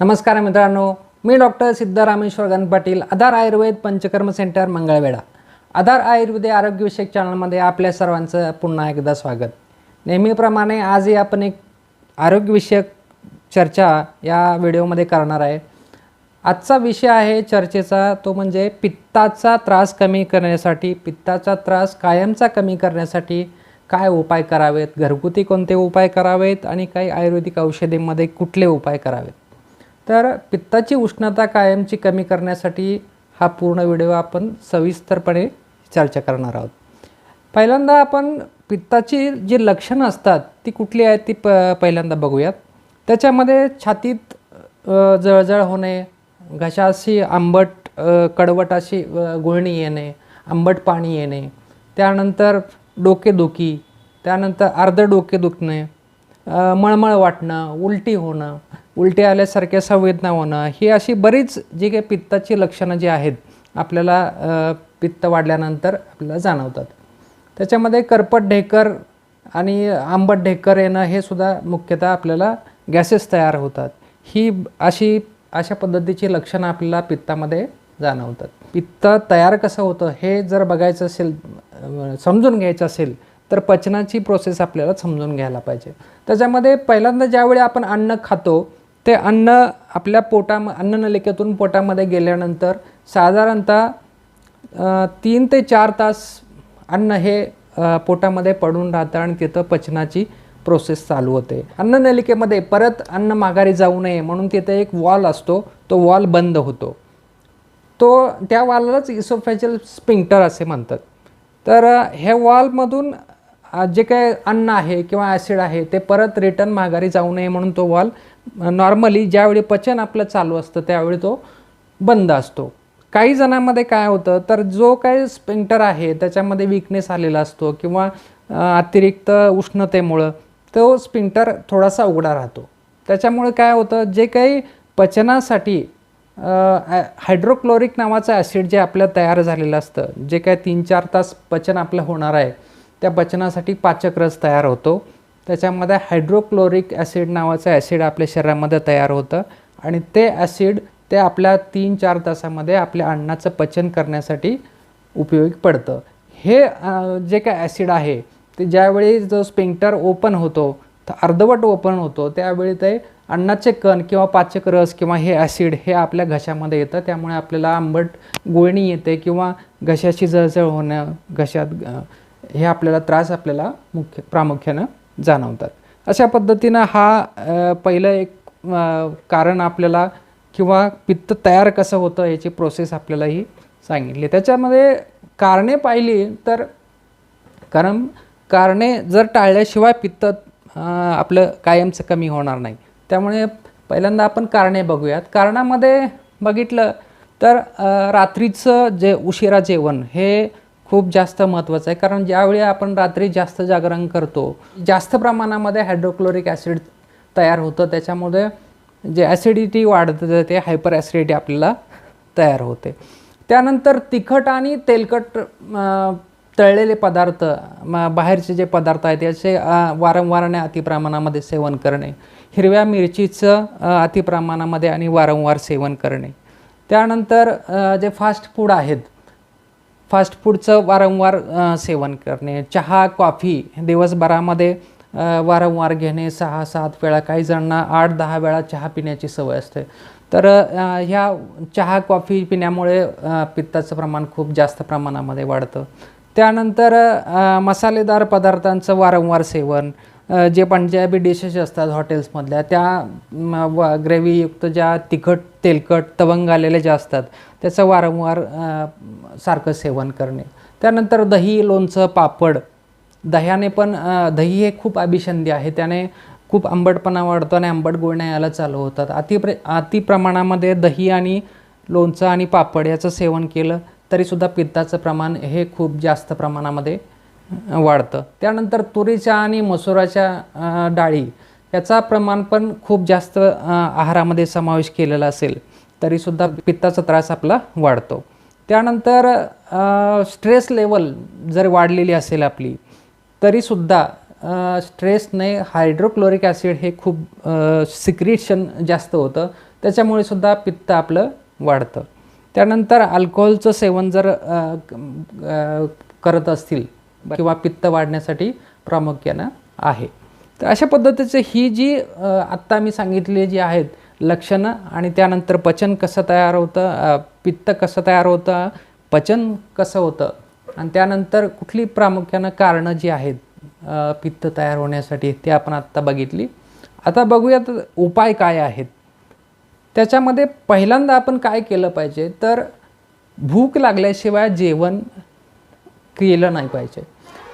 नमस्कार मित्रांनो मी doctor Siddharameshwar Gan Patil Aadhar Ayurved Panchakarma centre Mangalvedha. Aadhar Ayurved आरोग्यविषयक चॅनलमध्ये आपल्या सर्वांचं पुन्हा एकदा स्वागत. नेहमीप्रमाणे आजही आपण एक आरोग्यविषयक चर्चा या व्हिडिओमध्ये करणार आहे. आजचा विषय आहे चर्चेचा तो म्हणजे पित्ताचा त्रास कमी करण्यासाठी पित्ताचा त्रास कायमचा कमी करण्यासाठी काय उपाय करावेत घरगुती कोणते उपाय करावेत आणि काही आयुर्वेदिक औषधीमध्ये कुठले उपाय करावेत? तर पित्ताची उष्णता कायमची कमी करण्यासाठी हा पूर्ण व्हिडिओ आपण सविस्तरपणे चर्चा करणार आहोत. पहिल्यांदा आपण पित्ताची जी लक्षणं असतात ती कुठली आहेत ती प पहिल्यांदा बघूयात. त्याच्यामध्ये छातीत जळजळ होणे घशाशी आंबट कडवट अशी गुळणी येणे आंबट पाणी येणे त्यानंतर डोकेदुखी त्यानंतर अर्ध डोके दुखणे मळमळ वाटणं उलटी होणं उलटे आल्यासारख्या संवेदना होणं ही अशी बरीच जी काही पित्ताची लक्षणं जी आहेत आपल्याला पित्त वाढल्यानंतर आपल्याला जाणवतात. त्याच्यामध्ये करपट ढेकर आणि आंबट ढेकर येणं हे सुद्धा मुख्यतः आपल्याला गॅसेस तयार होतात. ही अशी अशा पद्धतीची लक्षणं आपल्याला पित्तामध्ये जाणवतात. पित्त तयार कसं होतं हे जर बघायचं असेल समजून घ्यायचं असेल तर पचनाची प्रोसेस आपल्याला समजून घ्यायला पाहिजे. त्याच्यामध्ये पहिल्यांदा ज्यावेळी आपण अन्न खातो ते अन्न आपल्या पोटा अन्ननलिकेतून पोटामध्ये गेल्यानंतर साधारणतः तीन ते चार तास अन्न हे पोटामध्ये पडून राहतं आणि तिथं पचनाची प्रोसेस चालू होते. अन्ननलिकेमध्ये परत अन्न माघारी जाऊ नये म्हणून तिथे एक वॉल असतो तो वॉल बंद होतो. तो त्या वॉललाच इसोफॅजल स्पिंक्टर असे म्हणतात. तर हे ह्या वॉलमधून जे काय अन्न आहे किंवा ॲसिड आहे ते परत रिटर्न माघारी जाऊ नये म्हणून तो वॉल नॉर्मली ज्यावेळी पचन आपलं चालू असतं त्यावेळी तो बंद असतो. काही जणांमध्ये काय होतं तर जो काही स्पेंटर आहे त्याच्यामध्ये विकनेस आलेला असतो किंवा अतिरिक्त उष्णतेमुळं तो स्पिंटर थोडासा उघडा राहतो. त्याच्यामुळे काय होतं जे काही पचनासाठी हायड्रोक्लोरिक नावाचं ॲसिड जे आपलं तयार झालेलं असतं जे काय तीन चार तास पचन आपलं होणार आहे त्या पचनासाठी पाचक रस तयार होतो. त्याच्यामध्ये हायड्रोक्लोरिक ॲसिड नावाचं ॲसिड आपल्या शरीरामध्ये तयार होतं. आणि ते ॲसिड ते आपल्या तीन चार तासामध्ये आपल्या अन्नाचं पचन करण्यासाठी उपयोगी पडतं. हे जे काय ॲसिड आहे ते ज्यावेळी जो स्पिंक्टर ओपन होतो तर अर्धवट ओपन होतो त्यावेळी ते अन्नाचे कण किंवा पाचक रस किंवा हे ॲसिड हे आपल्या घशामध्ये येतं. त्यामुळे आपल्याला आंबट गुळणी येते किंवा घशाची जळजळ होणं घशात हे आपल्याला त्रास आपल्याला मुख्य प्रामुख्यानं जाणवतात. अशा पद्धतीनं हा पहिलं एक कारण आपल्याला किंवा पित्त तयार कसं होतं याची प्रोसेस आपल्याला ही सांगितली. त्याच्यामध्ये कारणे पाहिली तर कारण कारणे जर टाळल्याशिवाय पित्त आपलं कायमचं कमी होणार नाही. त्यामुळे पहिल्यांदा आपण कारणे बघूयात. कारणामध्ये बघितलं तर रात्रीचं जे उशिरा जेवण हे खूप जास्त महत्त्वाचं आहे. कारण ज्यावेळी आपण रात्री जास्त जागरण करतो जास्त प्रमाणामध्ये हायड्रोक्लोरिक ॲसिड तयार होतं. त्याच्यामुळे जे ॲसिडिटी वाढत जाते हायपर ॲसिडिटी आपल्याला तयार होते. त्यानंतर तिखट आणि तेलकट तळलेले पदार्थ बाहेरचे जे पदार्थ आहेत याचे वारंवाराने अतिप्रमाणामध्ये सेवन करणे. हिरव्या मिरचीचं अतिप्रमाणामध्ये आणि वारंवार सेवन करणे. त्यानंतर जे फास्ट फूड आहेत फास्ट फूडचं वारंवार सेवन करणे चहा कॉफी दिवसभरामध्ये वारंवार घेणे सहा सात वेळा काही जणांना आठ दहा वेळा चहा पिण्याची सवय असते. तर ह्या चहा कॉफी पिण्यामुळे पित्ताचं प्रमाण खूप जास्त प्रमाणामध्ये वाढतं. त्यानंतर मसालेदार पदार्थांचं वारंवार सेवन जे पंजाबी डिशेस असतात हॉटेल्समधल्या त्या ग्रेव्हीयुक्त ज्या तिखट तेलकट तवंग आलेले ज्या असतात त्याचं वारंवार सारखं सेवन करणे. त्यानंतर दही लोणचं पापड. दह्याने पण दही हे खूप अभिषंदी आहे. त्याने खूप आंबटपणा वाढतो आणि आंबट गुळण्या यायला चालू होतात. अति प्र अति प्रमाणामध्ये दही आणि लोणचं आणि पापड याचं सेवन केलं तरीसुद्धा पित्ताचं प्रमाण हे खूप जास्त प्रमाणामध्ये वाढतं. त्यानंतर तुरीच्या आणि मसुराच्या डाळी याचा प्रमाण पण खूप जास्त आहारामध्ये समावेश केलेला असेल. तरीसुद्धा पित्ताचा त्रास आपला वाढतो. त्यानंतर स्ट्रेस लेवल जर वाढलेली असेल आपली तरीसुद्धा स्ट्रेसने हायड्रोक्लोरिक ॲसिड हे खूप सिक्रिशन जास्त होतं. त्याच्यामुळे सुद्धा पित्त आपलं वाढतं. त्यानंतर अल्कोहोलचं सेवन जर करत असतील किंवा पित्त वाढण्यासाठी प्रामुख्यानं आहे. तर अशा पद्धतीचं ही जी आत्ता मी सांगितली जी आहेत लक्षणं आणि त्यानंतर पचन कसं तयार होतं पित्त कसं तयार होतं पचन कसं होतं आणि त्यानंतर कुठली प्रामुख्यानं कारणं जी आहेत पित्त तयार होण्यासाठी ते आपण आत्ता बघितली. आता बघूयात उपाय काय आहेत. त्याच्यामध्ये पहिल्यांदा आपण काय केलं पाहिजे तर भूक लागल्याशिवाय जेवण केलं नाही पाहिजे.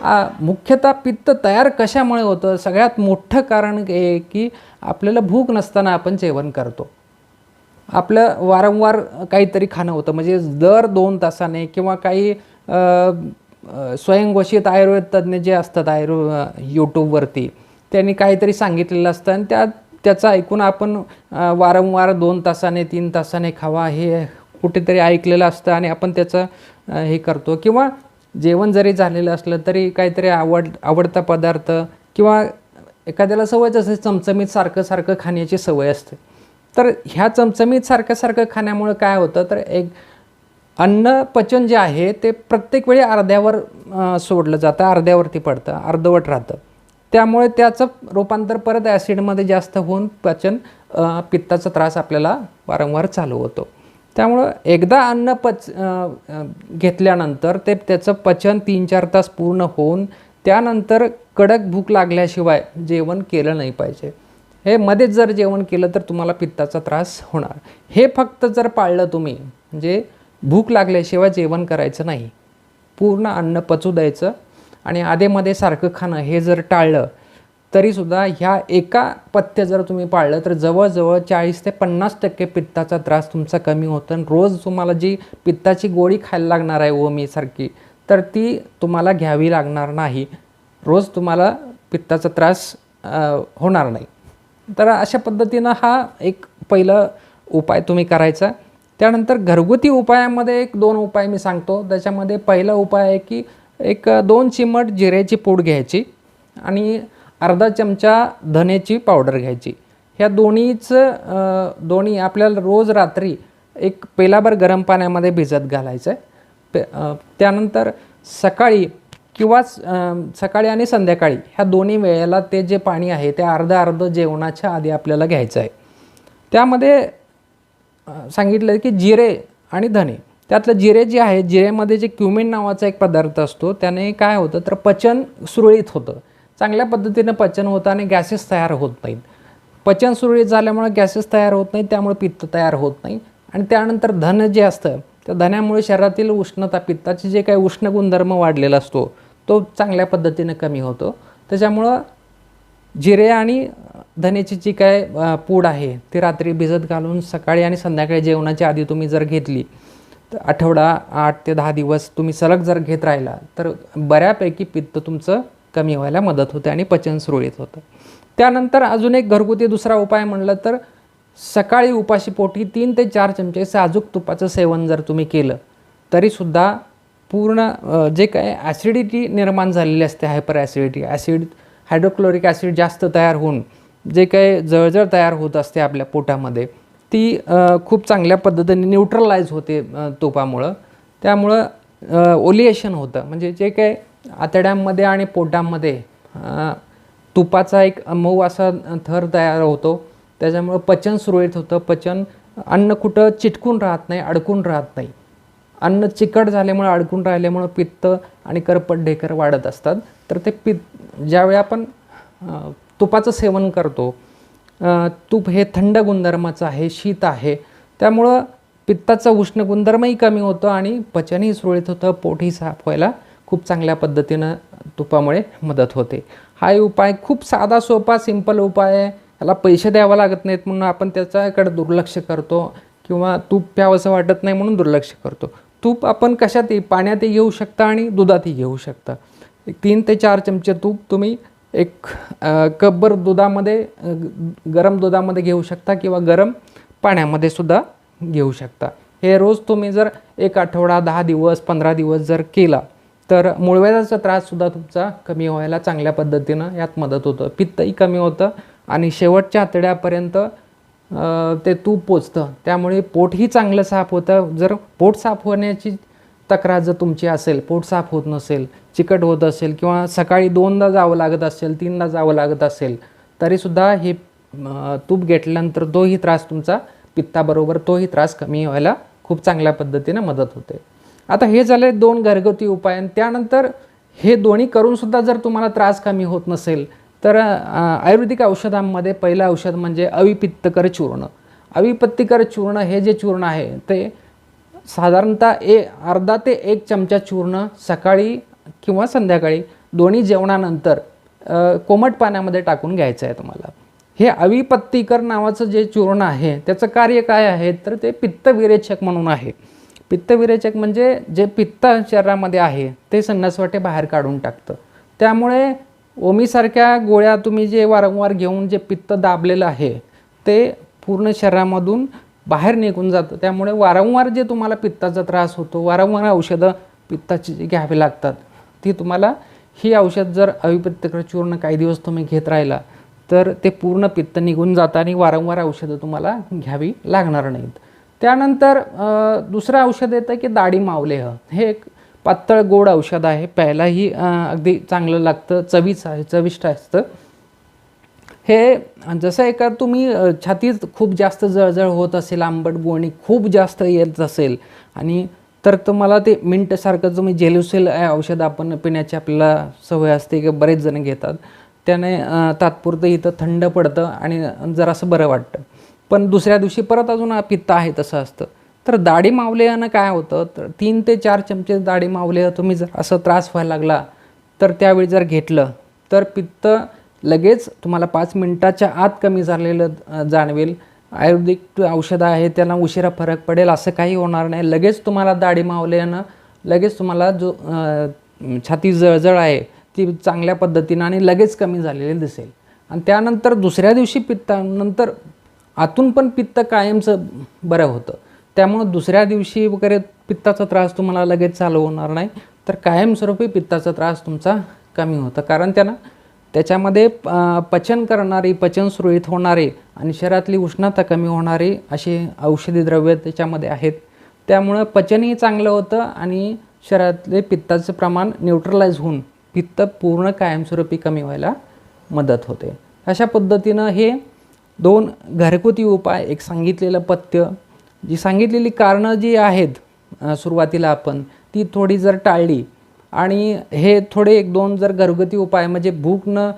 मुख्यतः पित्त तयार कशामुळे होतं? सगळ्यात मोठं कारण हे की आपल्याला भूक नसताना आपण जेवण करतो. आपलं वारंवार काहीतरी खाणं होतं. म्हणजे दर दोन तासाने किंवा काही स्वयंघोषित आयुर्वेद तज्ज्ञ जे असतात आयुर्वे यूट्यूबवरती त्यांनी काहीतरी सांगितलेलं असतं आणि त्या त्याचं ऐकून आपण वारंवार दोन तासाने तीन तासाने खावा हे कुठेतरी ऐकलेलं असतं आणि आपण त्याचं हे करतो. किंवा जेवण जरी झालेलं असलं तरी काहीतरी आवड आवडता पदार्थ किंवा एखाद्याला सवयच असते चमचमीत सारखं सारखं खाण्याची सवय असते. तर ह्या चमचमीत सारखं सारखं खाण्यामुळं काय होतं? तर एक अन्न पचन जे आहे ते प्रत्येक वेळी अर्ध्यावर सोडलं जातं अर्ध्यावरती पडतं अर्धवट राहतं. त्यामुळे त्याचं रूपांतर परत ॲसिडमध्ये जास्त होऊन पचन पित्ताचा त्रास आपल्याला वारंवार चालू होतो. त्यामुळं एकदा अन्न पच घेतल्यानंतर ते त्याचं पचन तीन चार तास पूर्ण होऊन त्यानंतर कडक भूक लागल्याशिवाय जेवण केलं नाही पाहिजे. हे मध्येच जर जेवण केलं तर तुम्हाला पित्ताचा त्रास होणार. हे फक्त जर पाळलं तुम्ही म्हणजे भूक लागल्याशिवाय जेवण करायचं नाही पूर्ण अन्न पचू द्यायचं आणि आधेमध्ये सारखं खाणं हे जर टाळलं तरीसुद्धा ह्या एका पथ्य जर तुम्ही पाळलं तर जवळजवळ चाळीस ते पन्नास टक्के पित्ताचा त्रास तुमचा कमी होतो. आणि रोज तुम्हाला जी पित्ताची गोळी खायला लागणार आहे ओमीसारखी तर ती तुम्हाला घ्यावी लागणार नाही. रोज तुम्हाला पित्ताचा त्रास होणार नाही. तर अशा पद्धतीनं हा एक पहिलं उपाय तुम्ही करायचा. त्यानंतर घरगुती उपायामध्ये एक दोन उपाय मी सांगतो. त्याच्यामध्ये पहिला उपाय आहे की एक दोन चिमट जिऱ्याची पूड घ्यायची आणि अर्धा चमचा धनेची पावडर घ्यायची. ह्या दोन्हीचं दोन्ही आपल्याला रोज रात्री एक पेलाभर गरम पाण्यामध्ये भिजत घालायचं आहे पे त्यानंतर सकाळी किंवा सकाळी आणि संध्याकाळी ह्या दोन्ही वेळेला ते जे पाणी आहे ते अर्ध अर्ध जेवणाच्या आधी आपल्याला घ्यायचं आहे त्यामध्ये सांगितलं की जिरे आणि धने. त्यातलं जिरे जे आहे जिरेमध्ये जे क्युमिन नावाचा एक पदार्थ असतो त्याने काय होतं तर पचन सुरळीत होतं. चांगल्या पद्धतीनं पचन होतं आणि गॅसेस तयार होत नाहीत. पचन सुरळीत झाल्यामुळे गॅसेस तयार होत नाहीत त्यामुळे पित्त तयार होत नाही. आणि त्यानंतर धन जे असतं त्या धन्यामुळे शरीरातील उष्णता पित्ताचे जे काही उष्ण गुणधर्म वाढलेला असतो तो चांगल्या पद्धतीने कमी होतो. त्याच्यामुळं जिरे आणि धनेची जी काय पूड आहे ती रात्री भिजत घालून सकाळी आणि संध्याकाळी जेवणाच्या आधी तुम्ही जर घेतली तर आठवडा आठ ते दहा दिवस तुम्ही सलग जर घेत राहिला तर बऱ्यापैकी पित्त तुमचं कमी व्हायला मदत होते आणि पचन सुरळीत होतं. त्यानंतर अजून एक घरगुती दुसरा उपाय म्हणलं तर सकाळी उपाशी पोटी तीन ते चार चमचे साजूक तुपाचं सेवन जर तुम्ही केलं तरीसुद्धा पूर्ण जे काय ॲसिडिटी निर्माण झालेली असते hyper acidity acid hydrochloric acid जास्त तयार होऊन जे काही जळजळ तयार होत असते आपल्या पोटामध्ये ती खूप चांगल्या पद्धतीने न्यूट्रलाइज होते तुपामुळं. त्यामुळं ओलिएशन होतं. म्हणजे जे काही आतड्यांमध्ये आणि पोटामध्ये तुपाचा एक मऊ असा थर तयार होतो. त्याच्यामुळं पचन सुरळीत होतं. पचन अन्न कुठं चिटकून राहत नाही अडकून राहत नाही. अन्न चिकट झाल्यामुळे अडकून राहिल्यामुळं पित्त आणि करपट ढेकर वाढत असतात. तर ते पित्त ज्यावेळी आपण तुपाचं सेवन करतो तूप हे थंड गुणधर्माचं आहे शीत आहे. त्यामुळं पित्ताचा उष्ण गुणधर्मही कमी होतं आणि पचनही सुरळीत होतं पोटही साफ व्हायला खूप चांगल्या पद्धतीनं तुपामुळे मदत होते. हा उपाय खूप साधा सोपा सिंपल उपाय आहे. याला पैसे द्यावं लागत नाहीत म्हणून आपण त्याच्याकडे दुर्लक्ष करतो किंवा तूप प्यावंसं वाटत नाही म्हणून दुर्लक्ष करतो. तूप आपण कशातही पाण्यातही घेऊ शकता आणि दुधातही घेऊ शकता. तीन ते चार चमचे तूप तुम्ही एक कपभर दुधामध्ये गरम दुधामध्ये घेऊ शकता किंवा गरम पाण्यामध्ये सुद्धा घेऊ शकता. हे रोज तुम्ही जर एक आठवडा दहा दिवस पंधरा दिवस जर केला तर मूळव्याधाचा त्राससुद्धा तुमचा कमी व्हायला चांगल्या पद्धतीनं यात मदत होतं. पित्तही कमी होतं आणि शेवटच्या आतड्यापर्यंत ते तूप पोचतं. त्यामुळे पोटही चांगलं साफ होतं. जर पोट साफ होण्याची तक्रार जर तुमची असेल पोट साफ होत नसेल चिकट होत असेल किंवा सकाळी दोनदा जावं लागत असेल तीनदा जावं लागत असेल तरीसुद्धा हे तूप घेतल्यानंतर तोही त्रास तुमचा पित्ताबरोबर तोही त्रास कमी व्हायला खूप चांगल्या पद्धतीनं मदत होते. आता हे झाले दोन घरगुती उपाय आणि त्यानंतर हे दोन्ही करूनसुद्धा जर तुम्हाला त्रास कमी होत नसेल तर आयुर्वेदिक औषधांमध्ये पहिलं औषध म्हणजे अविपित्तकर चूर्ण. अविपत्तिकर चूर्ण हे जे चूर्ण आहे ते साधारणतः ए अर्धा ते एक चमचा चूर्ण सकाळी किंवा संध्याकाळी दोन्ही जेवणानंतर कोमट पाण्यामध्ये टाकून घ्यायचं आहे तुम्हाला. हे अविपत्तीकर नावाचं जे चूर्ण आहे त्याचं कार्य काय आहे तर ते पित्तविरेचक म्हणून आहे. पित्तविरेचक म्हणजे जे पित्त शरीरामध्ये आहे ते संन्यासवाटे बाहेर काढून टाकतं. त्यामुळे ओमीसारख्या गोळ्या तुम्ही जे वारंवार घेऊन जे पित्त दाबलेलं आहे ते पूर्ण शरीरामधून बाहेर निघून जातं. त्यामुळे वारंवार जे तुम्हाला पित्ताचा त्रास होतो वारंवार औषधं पित्ताची जी घ्यावी लागतात ती तुम्हाला ही औषध जर अविपित्तकर चूर्ण काही दिवस तुम्ही घेत राहिला तर ते पूर्ण पित्त निघून जातं आणि वारंवार औषधं तुम्हाला घ्यावी लागणार नाहीत. त्यानंतर दुसरं औषध येतं की दाढी मावलेह. हे एक पातळ गोड औषध आहे. प्यायलाही अगदी चांगलं लागतं. चवीच आहे चविष्ट असतं. हे जसं एका तुम्ही छातीत खूप जास्त जळजळ होत असेल आंबट गोणी खूप जास्त येत असेल आणि तर तुम्हाला ते मिंटसारखं तुम्ही जेलुसेल औषध आपण पिण्याची आपल्याला सवय असते की बरेच जण घेतात. त्याने तात्पुरतं इथं थंड पडतं आणि जरासं बरं वाटतं. पण दुसऱ्या दिवशी परत अजून पित्त आहे तसं असतं. तर दाढी मावल्यानं काय होतं? तर तीन ते चार चमचे दाढी मावले तुम्ही जर असं त्रास व्हायला लागला तर त्यावेळी जर घेतलं तर पित्त लगेच तुम्हाला पाच मिनटाच्या आत कमी झालेलं जाणवेल. आयुर्वेदिक औषधं आहे त्यांना उशिरा फरक पडेल असं काही होणार नाही. लगेच तुम्हाला दाढी मावल्यानं लगेच तुम्हाला जो छाती जळजळ आहे ती चांगल्या पद्धतीनं आणि लगेच कमी झालेली दिसेल. आणि त्यानंतर दुसऱ्या दिवशी पित्तानंतर आतून पण पित्त कायमचं बरं होतं. त्यामुळं दुसऱ्या दिवशी वगैरे पित्ताचा त्रास तुम्हाला लगेच चालू होणार नाही. तर कायमस्वरूपी पित्ताचा त्रास तुमचा कमी होतं. कारण त्यांना त्याच्यामध्ये पचन करणारी पचन सुरळीत होणारे आणि शरीरातली उष्णता कमी होणारी अशी औषधी द्रव्य त्याच्यामध्ये आहेत. त्यामुळं पचनही चांगलं होतं आणि शरीरातले पित्ताचं प्रमाण न्यूट्रलाइज होऊन पित्त पूर्ण कायमस्वरूपी कमी व्हायला मदत होते. अशा पद्धतीनं हे दोन घरगुती उपाय एक सांगितलेलं पथ्य. जी सांगितलेली कारणं जी आहेत सुरुवातीला आपण ती थोडी जर टाळली आणि हे थोडे एक दोन जर घरगुती उपाय म्हणजे भूक न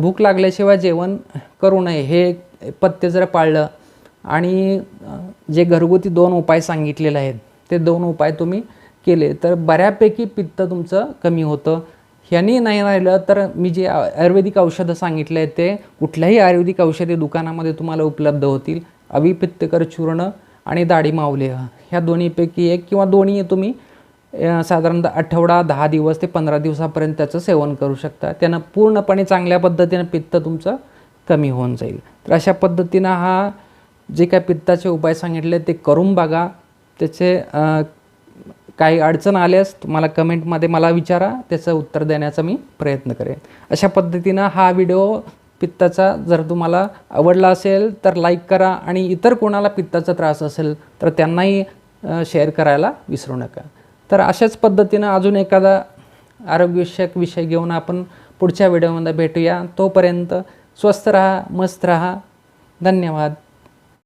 भूक लागल्याशिवाय जेवण करू नये हे एक पथ्य जर पाळलं आणि जे घरगुती दोन उपाय सांगितलेले आहेत ते दोन उपाय तुम्ही केले तर बऱ्यापैकी पित्त तुमचं कमी होतं. ह्यांनी नाही राहिलं तर मी जे आयुर्वेदिक औषधं सांगितले आहेत ते कुठल्याही आयुर्वेदिक औषधी दुकानामध्ये तुम्हाला उपलब्ध होतील. अविपित्तकर चूर्ण आणि दाढी मावले ह्या दोन्हीपैकी एक किंवा दोन्ही तुम्ही साधारणतः आठवडा दहा दिवस ते पंधरा दिवसापर्यंत त्याचं सेवन करू शकता. त्यानं पूर्णपणे चांगल्या पद्धतीनं पित्त तुमचं कमी होऊन जाईल. तर अशा पद्धतीनं हा जे काय पित्ताचे उपाय सांगितले ते करून बघा. त्याचे काही अडचण आल्यास तुम्हाला कमेंटमध्ये मला विचारा त्याचं उत्तर देण्याचा मी प्रयत्न करेन. अशा पद्धतीनं हा व्हिडिओ पित्ताचा जर तुम्हाला आवडला असेल तर लाईक करा आणि इतर कोणाला पित्ताचा त्रास असेल तर त्यांनाही शेअर करायला विसरू नका. तर अशाच पद्धतीनं अजून एखादा आरोग्यविषयक विषय घेऊन आपण पुढच्या व्हिडिओमध्ये भेटूया. तोपर्यंत स्वस्थ राहा मस्त राहा. धन्यवाद.